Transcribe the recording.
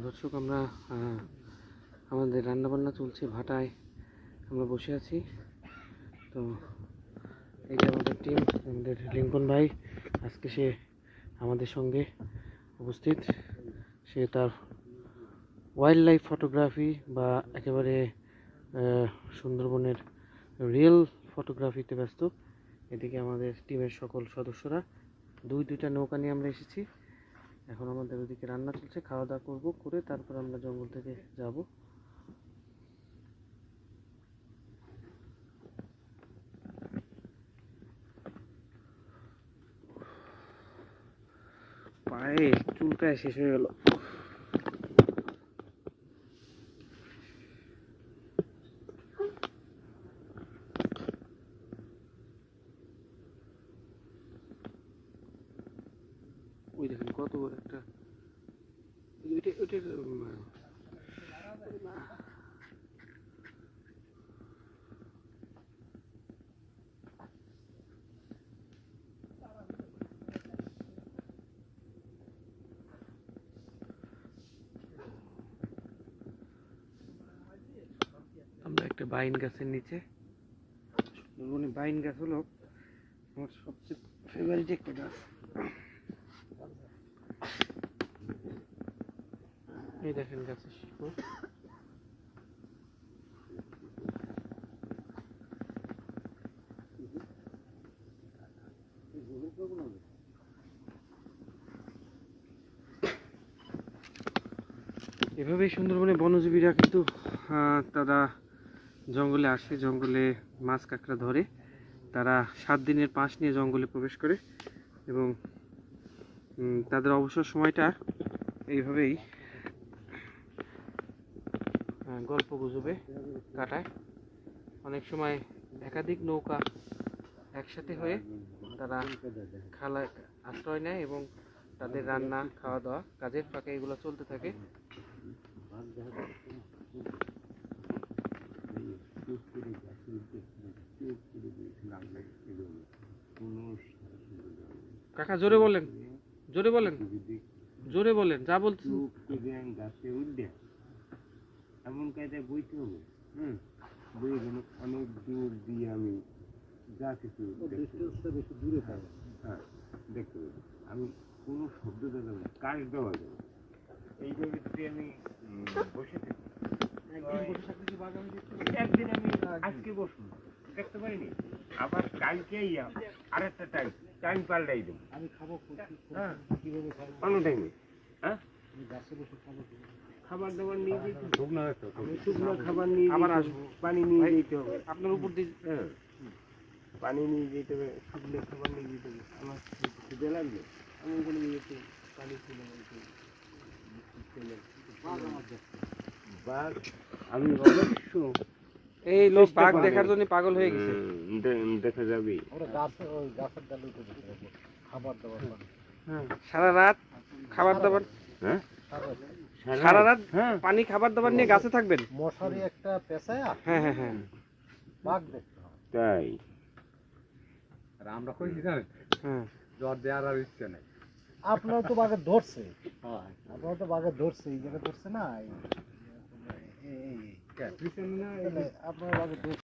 দর্শক, আমরা আমাদের রান্নাবান্না চলছে ভাটায়। আমরা বসে আছি। তো এই যে আমাদের টিম আমাদের লিঙ্কন ভাই। আজকে সে আমাদের সঙ্গে উপস্থিত। সে তার ওয়াইল্ড লাইফ ফটোগ্রাফি বা একেবারে সুন্দরবনের রিয়েল ফটোগ্রাফিতে ব্যস্ত। এদিকে আমাদের টিমের সকল সদস্যরা। দুই, দুইটা নৌকা নিয়ে আমরা এসেছি। এখন আমাদের ওদিকে রান্না চলছে খাওয়া দাওয়া করব, করে তারপর আমরা জঙ্গল থেকে যাব। পায়ে চুলকায় শেষ হয়ে গেল। ওই দেখেন কত বড় একটা আমরা একটা বাইন গাছের নিচে বাইন গাছ হলো আমার সবচেয়ে ফেভারিট একটা গাছ। এই দেখেন গাছের শিকড়। এভাবেই সুন্দরবনে বনজীবীরা কিন্তু তারা জঙ্গলে আসে, জঙ্গলে মাছ কাঁকড়া ধরে। তারা সাত দিনের পাশ নিয়ে জঙ্গলে প্রবেশ করে এবং তাদের অবসর সময়টা এইভাবেই গল্প গুজবে, কাটায়। অনেক সময় একাধিক নৌকা একসাথে হয়ে তারা খালা আশ্রয় নেয় এবং তাদের রান্না খাওয়া দাওয়া কাজের ফাঁকে এগুলো চলতে থাকে। কাকা, জোরে বলেন জোরে বলেন। জোরে বলেন যা বলতেছেন। গাছে উঠবে এমন কায়দায় বইতে হবে। হুম। বই অনেক দূর দিয়ে আমি যা কিছু বেশি দূরে থাকে। হ্যাঁ দেখতে পাবো আমি কোনো শব্দ দেওয়া না কাজ দেওয়া যাবে। এইভাবে যদি আমি বসে থাকি। একদিন আমি আজকে বসুন দেখতে পারিনি? আবার কালকেই আরেকটা টাইম টাইম পাল্টাই দেবো। আমি খাব হ্যাঁ। কোনো টাইমে হ্যাঁ? খাবার দাবার নিয়ে যেতে। শুকনো খাবার নিয়ে আবার আসব। পানি নিয়ে যেতে হবে। আপনার উপর দিয়ে হ্যাঁ। পানি নিয়ে যেতে হবে শুকনো খাবার নিয়ে যেতে হবে। আমার খিদে লাগবে। আমি ওখানে যেতে পানি নিতে বাঘ আমি অবশ্য এই লোক বাঘ দেখার জন্য পাগল হয়ে গেছে। দেখা যাবে। খাবার দাবার হ্যাঁ সারা রাত খাবার দাবার হ্যাঁ? সারা রাত। হ্যাঁ। পানি খাবার দাবার নিয়ে গাছে থাকবেন। মশারি একটা পেঁচায়া। হ্যাঁ হ্যাঁ হ্যাঁ। বাঘ দেখতে তাই? আর আমরা কই জানেন হ্যাঁ। জ্বর দেওয়ার আর ইচ্ছে নেই। আপনারা তো বাঘে ধরছে। আপনারা তো বাঘে ধরছে এই জায়গায় ধরছে না এই- এই- এই- এই। পিছনে না তাহলে আপনারা